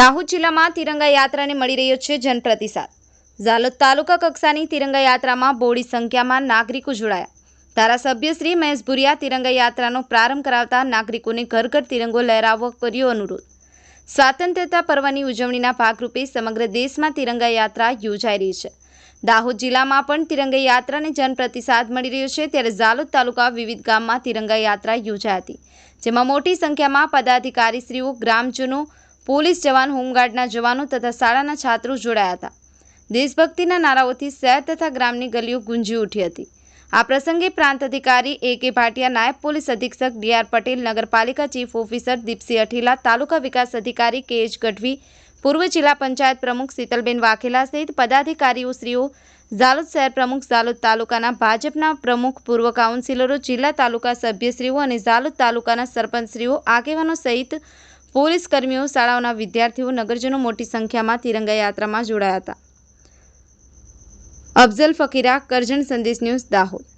દાહોદ જિલ્લામાં તિરંગા યાત્રાને મળી રહ્યો છે જનપ્રતિસાદ. ઝાલોદ તાલુકા કક્ષાની તિરંગા યાત્રામાં બોડી સંખ્યામાં નાગરિકો જોડાયા. ધારાસભ્ય શ્રી મહેશ ભુરિયા તિરંગા યાત્રાનો પ્રારંભ કરાવતા નાગરિકોને ઘર ઘર તિરંગો લહેરાવવો કર્યો અનુરોધ. સ્વાતંત્ર્યતા પર્વની ઉજવણીના ભાગરૂપે સમગ્ર દેશમાં તિરંગા યાત્રા યોજાઈ રહી છે. દાહોદ જિલ્લામાં પણ તિરંગા યાત્રાને જનપ્રતિસાદ મળી રહ્યો છે ત્યારે ઝાલોદ તાલુકા વિવિધ ગામમાં તિરંગા યાત્રા યોજાઈ હતી, જેમાં મોટી સંખ્યામાં પદાધિકારીશ્રીઓ, ગ્રામજનો પોલીસ જવાન, હોમગાર્ડના જવાનો તથા શાળાના છાત્રો જોડાયા હતા. દેશભક્તિના નારાઓથી શહેર તથા ગ્રામની ગલીઓ ગુંજી ઉઠી હતી. આ પ્રસંગે પ્રાંત અધિકારી એ કે ભાટિયા નાયબ પોલીસ અધિક્ષક ડીઆર પટેલ, નગરપાલિકા ચીફ ઓફિસર દીપસિંહ અઠીલા, તાલુકા વિકાસ અધિકારી કે એચ ગઢવી, પૂર્વ જિલ્લા પંચાયત પ્રમુખ શીતલબેન વાઘેલા સહિત પદાધિકારીઓ શ્રીઓ, ઝાલોદ શહેર પ્રમુખ, ઝાલોદ તાલુકાના ભાજપના પ્રમુખ, પૂર્વ કાઉન્સિલરો, જિલ્લા તાલુકા સભ્યશ્રીઓ અને ઝાલોદ તાલુકાના સરપંચશ્રીઓ, આગેવાનો સહિત પોલીસ કર્મીઓ શાળાઓના વિદ્યાર્થીઓ નગરજનો મોટી સંખ્યામાં તિરંગા યાત્રામાં જોડાયા હતા. અફઝલ ફકીરા કરજણ સંદેશ ન્યૂઝ દાહોદ.